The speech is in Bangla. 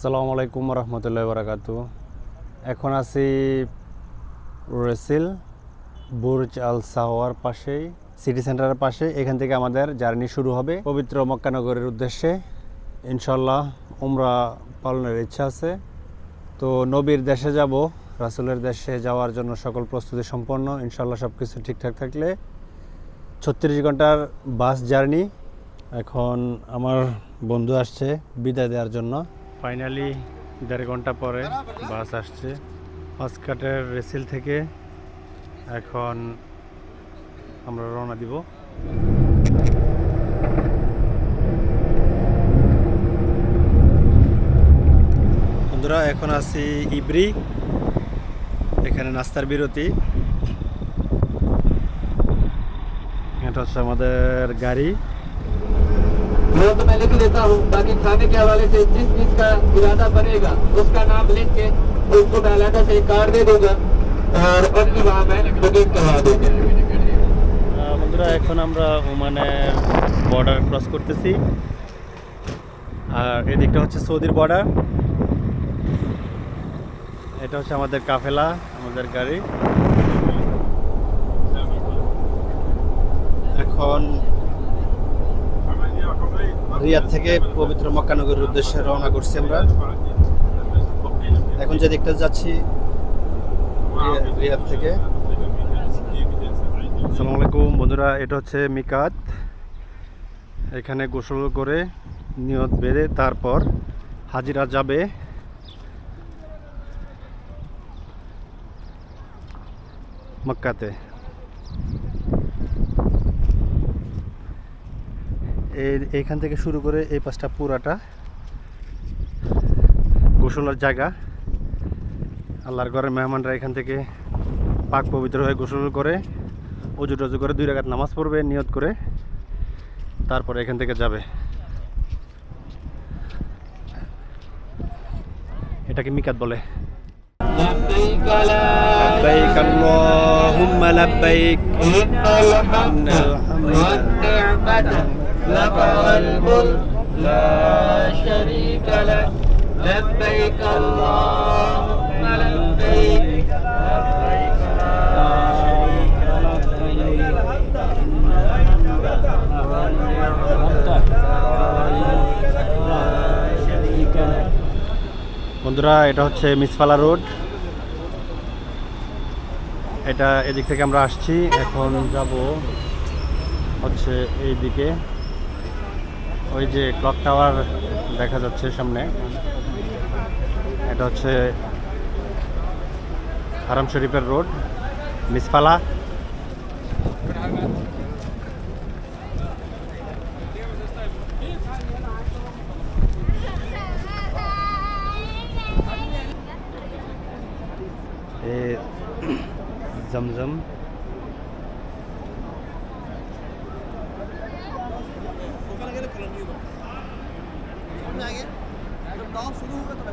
আসসালামু আলাইকুম রহমতুল্লাহ বারাকাতু এখন আছি রেসিল বুর্জ আল সাওয়ার পাশেই, সিটি সেন্টারের পাশে এখান থেকে আমাদের জার্নি শুরু হবে পবিত্র মক্কানগরের উদ্দেশ্যে। ইনশাল্লাহ উমরা পালনের ইচ্ছা আছে। তো নবীর দেশে যাব, রাসুলের দেশে যাওয়ার জন্য সকল প্রস্তুতি সম্পন্ন। ইনশাল্লাহ সব কিছু ঠিকঠাক থাকলে ছত্রিশ ঘণ্টার বাস জার্নি এখন আমার বন্ধু আসছে বিদায় দেওয়ার জন্য। ফাইনালি দেড় ঘণ্টা পরে বাস আসছে। মাসকাটের রেসিল থেকে এখন আমরা রওনা দিব। বন্ধুরা, এখন আছি ইব্রি, এখানে নাস্তার বিরতি। এটা হচ্ছে আমাদের গাড়ি। वो तो मैं लिख देता हूँ ताकि खाने के हवाले से जिस चीज का इरादा बनेगा उसका नाम लिख के उसको मैं अलहदा से कार्ड दे दूंगा और उनकी वहाँ मैं बुकिंग करवा दूंगा আহ, বন্ধুরা এখন আমরা ওমানের বর্ডার ক্রস করতেছি আর এদিকটা হচ্ছে সৌদির বর্ডার এটা হচ্ছে আমাদের কাফেলা আমাদের গাড়ি এখন রিয়াদ থেকে পবিত্র মক্কানগরের উদ্দেশ্যে রওনা করছি আমরা। এখন যে দিকটা যাচ্ছি, রিয়া- রিয়াদ থেকে। আসসালামু আলাইকুম বন্ধুরা, এটা হচ্ছে মিকাত। এখানে গোসল করে নিয়ত বেঁধে তারপর হাজিরা যাবে। মক্কাতে। এই- এইখান থেকে শুরু করে এই পাঁচটা পুরাটা গোসলের জায়গা আল্লাহর ঘরের মেহমানরা এখান থেকে পাক পবিত্র হয়ে গোসল করে অজু টজু করে দুই রাকাত নামাজ পড়বে নিয়ত করে তারপরে এখান থেকে যাবে এটাকে মিকাত বলে لبيك لا لبيك اللهم لبيك إن الحمد والنعمة لك والملك لا شريك لك لبيك اللهم لبيك لبيك لا شريك لك বন্ধুরা এটা হচ্ছে মিসফালা রোড এটা এদিক থেকে আমরা আসছি এখন যাব হচ্ছে এই দিকে ওই যে ক্লক টাওয়ার দেখা যাচ্ছে সামনে। এটা হচ্ছে হারাম শরীফের রোড মিসফালা। জমজম। बनाएँगे जब टॉप शुरू होगा तो